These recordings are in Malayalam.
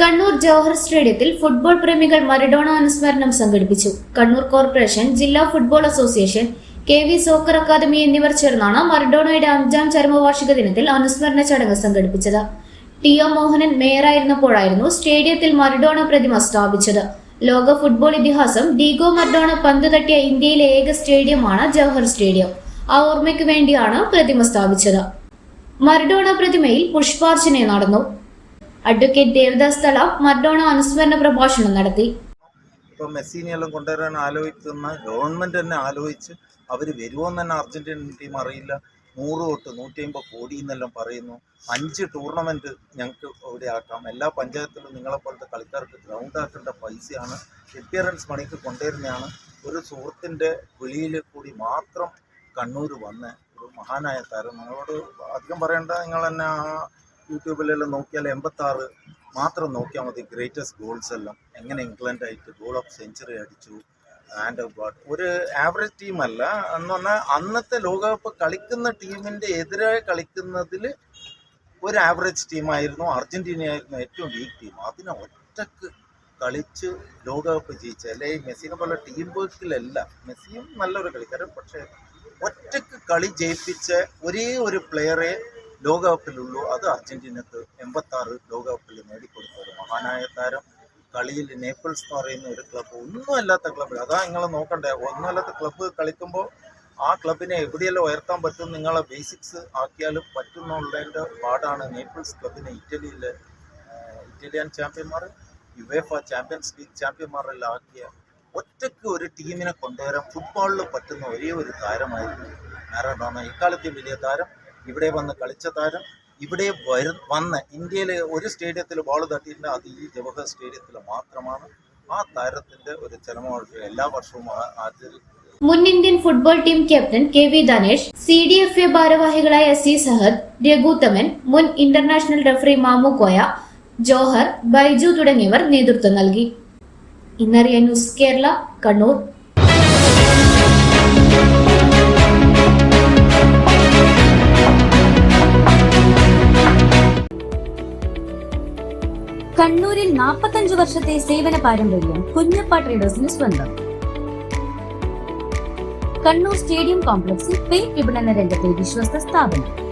കണ്ണൂർ ജവഹർ സ്റ്റേഡിയത്തിൽ ഫുട്ബോൾ പ്രേമികൾ മരഡോണ അനുസ്മരണം സംഘടിപ്പിച്ചു. കണ്ണൂർ കോർപ്പറേഷൻ ജില്ലാ football association K V soccer academy എന്നിവർ ചേർന്നാണ് മറഡോണയുടെ അഞ്ചാം ചരമവാർഷിക ദിനത്തിൽ അനുസ്മരണ ചടങ്ങ് സംഘടിപ്പിച്ചത്. ടി ഒ മോഹനൻ മേയറായിരുന്നപ്പോഴായിരുന്നു സ്റ്റേഡിയത്തിൽ മറഡോണ പ്രതിമ സ്ഥാപിച്ചത്. ലോക ഫുട്ബോൾ ഇതിഹാസം ഡീഗോ മറഡോണ പന്ത് തട്ടിയ ഇന്ത്യയിലെ ഏക സ്റ്റേഡിയമാണ് ജവഹർ സ്റ്റേഡിയം. ആ ഓർമ്മയ്ക്ക് വേണ്ടിയാണ് പ്രതിമ സ്ഥാപിച്ചത്. മറഡോണ പ്രതിമയിൽ പുഷ്പാർച്ചന നടന്നു. അഡ്വക്കേറ്റ് ദേവദാസ് തള മർഡോണ അനുസ്മരണ പ്രഭാഷണം നടത്തി. ഇപ്പൊ മെസ്സിനെയെല്ലാം കൊണ്ടുവരാൻ ആലോചിക്കുന്ന ഗവൺമെന്റ് തന്നെ ആലോചിച്ച് അവർ വരുമോന്ന് തന്നെ അർജന്റീന ടീം അറിയില്ല. നൂറ് തൊട്ട് നൂറ്റി അമ്പത് കോടി എന്നെല്ലാം പറയുന്നു. അഞ്ച് ടൂർണമെന്റ് ഞങ്ങൾക്ക് ഇവിടെ ആക്കാം. എല്ലാ പഞ്ചായത്തിലും നിങ്ങളെപ്പോലത്തെ കളിക്കാർക്ക് ഗ്രൗണ്ട് ആക്കേണ്ട പൈസയാണ്. എപ്പിയറൻസ് മണിക്ക് കൊണ്ടുവരുന്നതാണ്. ഒരു സുഹൃത്തിന്റെ വിളിയിൽ കൂടി മാത്രം കണ്ണൂർ വന്ന ഒരു മഹാനായ താരം. നിങ്ങളോട് അധികം പറയേണ്ട നിങ്ങൾ തന്നെ ആ യൂട്യൂബിലെല്ലാം നോക്കിയാൽ എൺപത്താറ് മാത്രം നോക്കിയാൽ മതി ഗ്രേറ്റസ്റ്റ് ഗോൾസ് എല്ലാം. എങ്ങനെ ഇംഗ്ലണ്ട് ആയിട്ട് ഗോൾ ഓഫ് സെഞ്ചുറി അടിച്ചു ആൻഡ് ഗോഡ് ഒരു ആവറേജ് ടീം അല്ല. എന്ന് പറഞ്ഞാൽ അന്നത്തെ ലോകകപ്പ് കളിക്കുന്ന ടീമിന്റെ എതിരായി കളിക്കുന്നതിൽ ഒരു ആവറേജ് ടീമായിരുന്നു അർജന്റീനയായിരുന്നു ഏറ്റവും വീക്ക് ടീം അതിനെ ഒറ്റയ്ക്ക് കളിച്ച് ലോകകപ്പ് ജയിച്ച. അല്ലെ മെസ്സിനെ പോലെ ടീം വർക്കിലല്ല മെസ്സിയും നല്ലൊരു കളിക്കാരൻ പക്ഷേ ഒറ്റയ്ക്ക് കളി ജയിപ്പിച്ച ഒരേ ഒരു പ്ലെയറെ ലോകകപ്പിലുള്ളൂ. അത് അർജന്റീനക്ക് എൺപത്താറ് ലോകകപ്പിൽ നേടിക്കൊടുത്ത ഒരു മഹാനായ താരം. കളിയിൽ നേപ്പിൾസ് എന്ന് പറയുന്ന ഒരു ക്ലബ്ബ് ഒന്നുമല്ലാത്ത ക്ലബ്ബ് അതാ നിങ്ങൾ നോക്കണ്ടേ ഒന്നുമല്ലാത്ത ക്ലബ്ബ് കളിക്കുമ്പോൾ ആ ക്ലബിനെ എവിടെയെല്ലാം ഉയർത്താൻ പറ്റും നിങ്ങളെ ബേസിക്സ് ആക്കിയാലും പറ്റുന്നുള്ളതിന്റെ പാടാണ് നേപ്പിൾസ് ക്ലബിനെ ഇറ്റലിയിൽ ഇറ്റാലിയൻ ചാമ്പ്യന്മാർ യുവേഫ ചാമ്പ്യൻസ് ലീഗ് ചാമ്പ്യന്മാരെല്ലാം ആക്കിയ ഒറ്റയ്ക്ക് ഒരു ടീമിനെ കൊണ്ടുവരാൻ ഫുട്ബോളിൽ പറ്റുന്ന ഒരേ ഒരു താരമായിരുന്നു മാറഡോണ. ഇക്കാലത്തെ വലിയ താരം ഇവിടെ വന്ന് കളിച്ച താരം ഇവിടെ വരു വന്ന് ഇന്ത്യയിലെ ഒരു സ്റ്റേഡിയത്തിൽ ബോൾ തട്ടിയിട്ടുണ്ട് അത് ഈ ജവഹർ സ്റ്റേഡിയത്തിൽ മാത്രമാണ്. ആ താരത്തിന്റെ ഒരു ചരമവാർഷികം എല്ലാ വർഷവും ആചരിക്കുന്നത് മുൻ Indian football team captain K V Dhanesh C D F A ഭാരവാഹികളായ സി സഹദ് രഘുത്തമൻ മുൻ ഇന്റർനാഷണൽ റഫറി മാമു കോയ ജോഹർ ബൈജു തുടങ്ങിയവർ നേതൃത്വം നൽകി. ഇന്നറിയ ന്യൂസ് കേരള കണ്ണൂർ. കണ്ണൂരിൽ നാൽപ്പത്തഞ്ചു വർഷത്തെ സേവന പാരമ്പര്യം കുഞ്ഞപ്പ ട്രേഡേഴ്സിന് സ്വന്തം. കണ്ണൂർ സ്റ്റേഡിയം കോംപ്ലക്സിൽ പെയിന്റ് വിപണന രംഗത്തെ വിശ്വസ്ത സ്ഥാപനം.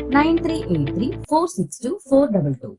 nine three eight three four six two four double two